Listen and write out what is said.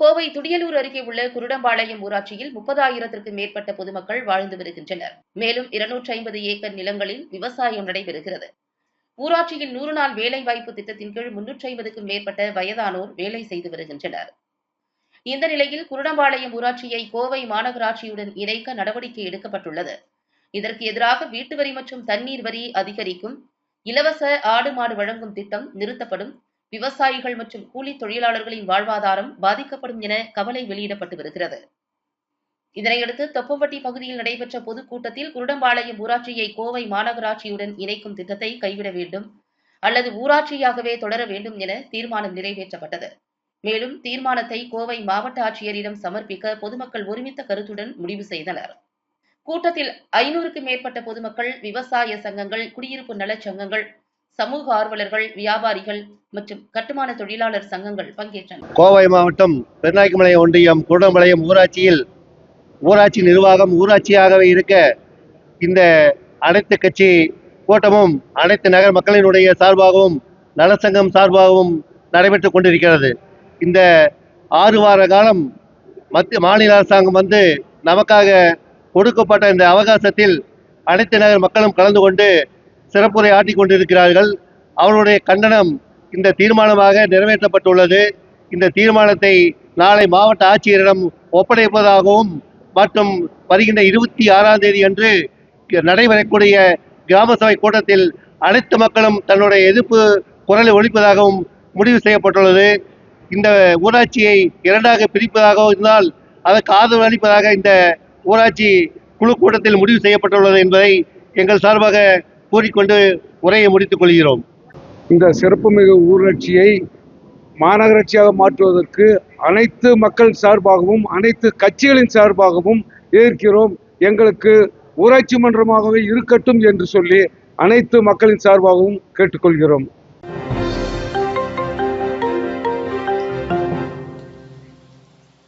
கோவை துடியலூர் அருகே உள்ள குருடம்பாளையம் ஊராட்சியில் முப்பதாயிரத்திற்கும் மேற்பட்ட பொதுமக்கள் வாழ்ந்து வருகின்றனர். மேலும் இருநூற்றி ஐம்பது ஏக்கர் நிலங்களில் விவசாயம் நடைபெறுகிறது. ஊராட்சியில் நூறு நாள் வேலைவாய்ப்பு திட்டத்தின் கீழ் முன்னூற்றி ஐம்பதுக்கும் மேற்பட்ட வயதானோர் வேலை செய்து வருகின்றனர். இந்த நிலையில் குருடம்பாளையம் ஊராட்சியை கோவை மாநகராட்சியுடன் இணைக்க நடவடிக்கை எடுக்கப்பட்டுள்ளது. இதற்கு எதிராக வீட்டு வரி மற்றும் தண்ணீர் வரி அதிகரிக்கும் இலவச ஆடு மாடு வழங்கும் திட்டம் நிறுத்தப்படும் விவசாயிகள் மற்றும் கூலி தொழிலாளர்களின் வாழ்வாதாரம் பாதிக்கப்படும் என கவலை வெளியிடப்பட்டு வருகிறது. இதனையடுத்து தொப்பம்பட்டி பகுதியில் நடைபெற்ற பொதுக்கூட்டத்தில் குருடம்பாளையம் ஊராட்சியை கோவை மாநகராட்சியுடன் இணைக்கும் திட்டத்தை கைவிட வேண்டும் அல்லது ஊராட்சியாகவே தொடர வேண்டும் என தீர்மானம் நிறைவேற்றப்பட்டது. மேலும் தீர்மானத்தை கோவை மாவட்ட ஆட்சியரிடம் சமர்ப்பிக்க பொதுமக்கள் ஒருமித்த கருத்துடன் முடிவு செய்தனர். கூட்டத்தில் ஐநூறுக்கும் மேற்பட்ட பொதுமக்கள் விவசாய சங்கங்கள் குடியிருப்பு நலச் சங்கங்கள் சமூக ஆர்வலர்கள் வியாபாரிகள் மற்றும் கட்டுமான தொழிலாளர் சங்கங்கள் பங்கேற்றனர். கோவை மாவட்டம் பெருநாய்க்குமலை ஒன்றியம் குடம்பாளையம் ஊராட்சியில் ஊராட்சி நிர்வாகம் ஊராட்சியாகவே இருக்க இந்த அனைத்து கட்சி கூட்டமும் அனைத்து நகர் மக்களினுடைய சார்பாகவும் நலசங்கம் சார்பாகவும் நடைபெற்று கொண்டிருக்கிறது. இந்த ஆறு வார காலம் மத்திய மாநில அரசாங்கம் வந்து நமக்காக கொடுக்கப்பட்ட இந்த அவகாசத்தில் அனைத்து நகர் மக்களும் கலந்து கொண்டு சிறப்புரை ஆட்டிக் கொண்டிருக்கிறார்கள். அவருடைய கண்டனம் இந்த தீர்மானமாக நிறைவேற்றப்பட்டுள்ளது. இந்த தீர்மானத்தை நாளை மாவட்ட ஆட்சியரிடம் ஒப்படைப்பதாகவும் மற்றும் வருகின்ற இருபத்தி ஆறாம் தேதி அன்று நடைபெறக்கூடிய கிராம சபை கூட்டத்தில் அனைத்து மக்களும் தன்னுடைய எதிர்ப்பு குரலை ஒழிப்பதாகவும் முடிவு செய்யப்பட்டுள்ளது. இந்த ஊராட்சியை இரண்டாக பிரிப்பதாக இருந்தால் அதற்கு ஆதரவு அளிப்பதாக இந்த ஊராட்சி குழு கூட்டத்தில் முடிவு செய்யப்பட்டுள்ளது என்பதை எங்கள் சார்பாக கூறிக்கொண்டு உரையை முடித்துக் கொள்கிறோம். இந்த சிறப்புமிகு ஊராட்சியை மாநகராட்சியாக மாற்றுவதற்கு அனைத்து மக்கள் சார்பாகவும் அனைத்து கட்சிகளின் சார்பாகவும் ஏற்கிறோம். எங்களுக்கு ஊராட்சி மன்றமாகவே இருக்கட்டும் என்று சொல்லி அனைத்து மக்களின் சார்பாகவும் கேட்டுக்கொள்கிறோம்.